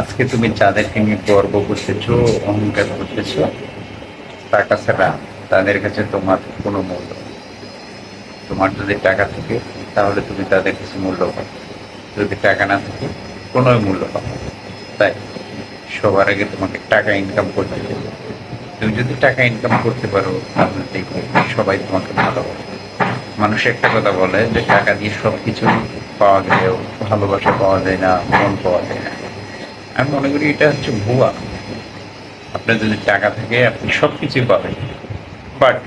আজকে তুমি যাদেরকে নিয়ে গর্ব করতেছো, অহংকার করতেছো টাকা ছাড়া তাদের কাছে তোমার কোনো মূল্য তোমার যদি টাকা থাকে, তাহলে তুমি তাদের কাছে মূল্য পাবে যদি টাকা না থাকে কোনো মূল্য পাবে তাই সবার আগে তোমাকে টাকা ইনকাম করতে হবে। তুমি যদি টাকা ইনকাম করতে পারো, তাহলে দেখবে সবাই তোমাকে ভালোবাসে। মানুষ একটা কথা বলে যে, টাকা দিয়ে সব কিছু পাওয়া গেলেও ভালোবাসা পাওয়া যায় না, মন পাওয়া যায় না। আমি মনে করি এটা হচ্ছে ভুয়া। আপনার যদি টাকা থাকে আপনি সব কিছুই পাবেন বাট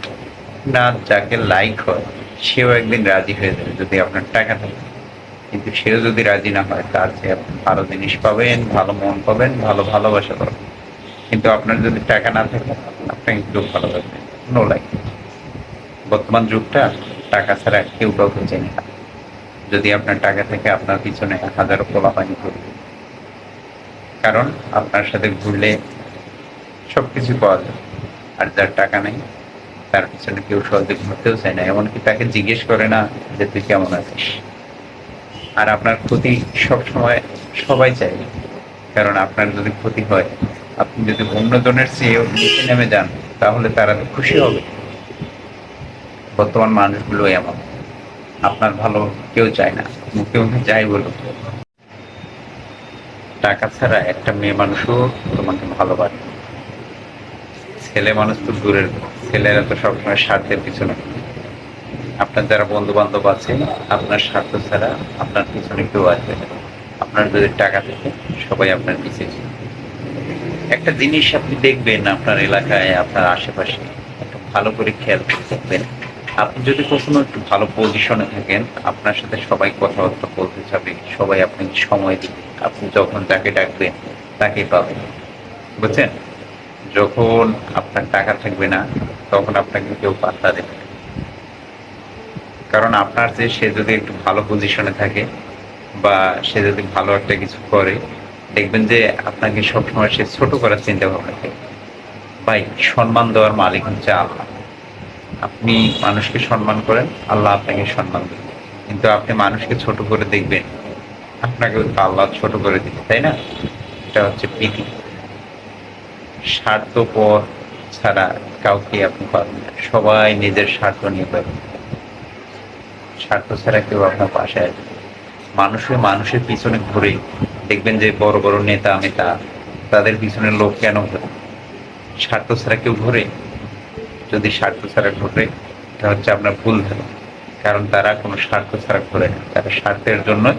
না যাকে লাইক হয়, সেও একদিন রাজি হয়ে যাবে যদি আপনার টাকা থাকে কিন্তু সেও যদি রাজি না হয়, তার চেয়ে আপনি ভালো জিনিস পাবেন, ভালো মন পাবেন, ভালো ভালোবাসা পাবেন। কিন্তু আপনার যদি টাকা না থাকে আপনাকে কেউ ভালোবাসবে নো লাইক বর্তমান যুগটা টাকা ছাড়া কেউ কাউকে চেনে না। যদি আপনার টাকা থেকে আপনার পিছনে হাজারো পোলাপানি করবে। কারণ আপনার সাথে ঘুরলে সব কিছু পাওয়া যায়। আর যার টাকা নেই, তার পিছনে কেউ সহজে ঘুরতেও চায় না। এমনকি তাকে জিজ্ঞেস করে না যে, তুই কেমন আছিস? আর আপনার ক্ষতি সব সময় সবাই চায়। কারণ আপনার যদি ক্ষতি হয়, আপনি যদি অন্যজনের চেয়েও নিচে নেমে যান, তাহলে তারা খুশি হবে। বর্তমান মানুষগুলো এমন। আপনার ভালো কেউ চায় না। মুখে মুখে যাই বলুন টাকা ছাড়া একটা মেয়ে মানুষও তোমাকে ভালোবাসে। ছেলে মানুষ তো দূরের ছেলেরা তো সবসময় স্বার্থের পিছনে। আপনার যারা বন্ধু বান্ধব আছে, আপনার স্বার্থ ছাড়া আপনার পিছনে কেউ না। আপনার যদি টাকা থাকে, সবাই আপনার পিছিয়ে ছিল। একটা জিনিস আপনি দেখবেন আপনার এলাকায়, আপনার আশেপাশে। একটু ভালো করে খেয়াল করে দেখবেন। আপনি যদি কখনো একটু ভালো পজিশনে থাকেন, আপনার সাথে সবাই কথাবার্তা বলতে চাবে, সবাই আপনাকে সময় দিবে। আপনি যখন যাকে ডাকবেন, তাকেই পাবেন। বুঝছেন? যখন আপনার টাকা থাকবে না, তখন আপনাকে কেউ পাত্তা দেবে কারণ আপনার যে, সে যদি একটু ভালো পজিশনে থাকে বা সে যদি ভালো একটা কিছু করে, দেখবেন যে আপনাকে সবসময় সে ছোট করার চিন্তা ভাবনা থাকে ভাই, সম্মান দেওয়ার মালিক হচ্ছে আল্লাহ। আপনি মানুষকে সম্মান করেন, আল্লাহ আপনাকে সম্মান দেবেন কিন্তু আপনি মানুষকে ছোট করে দেখবেন আপনাকে তো আল্লাহ ছোট করে দিবে, তাই না? এটা হচ্ছে পৃথিবী স্বার্থপর ছাড়া কাউকে আপনি পাবেন সবাই নিজের স্বার্থ নিয়ে পাবেন। স্বার্থ ছাড়া কেউ আপনার পাশে আসবে। মানুষে মানুষের পিছনে ঘুরে দেখবেন যে বড় বড় নেতা মেতা তাদের পিছনে লোক কেন ঘুরে? স্বার্থ ছাড়া কেউ ঘুরে? যদি স্বার্থ ছাড়া ঘটে, এটা হচ্ছে আমরা ভুল ধারণা। কারণ তারা কোনো স্বার্থ ছাড়া ঘটে না। তারা স্বার্থের জন্য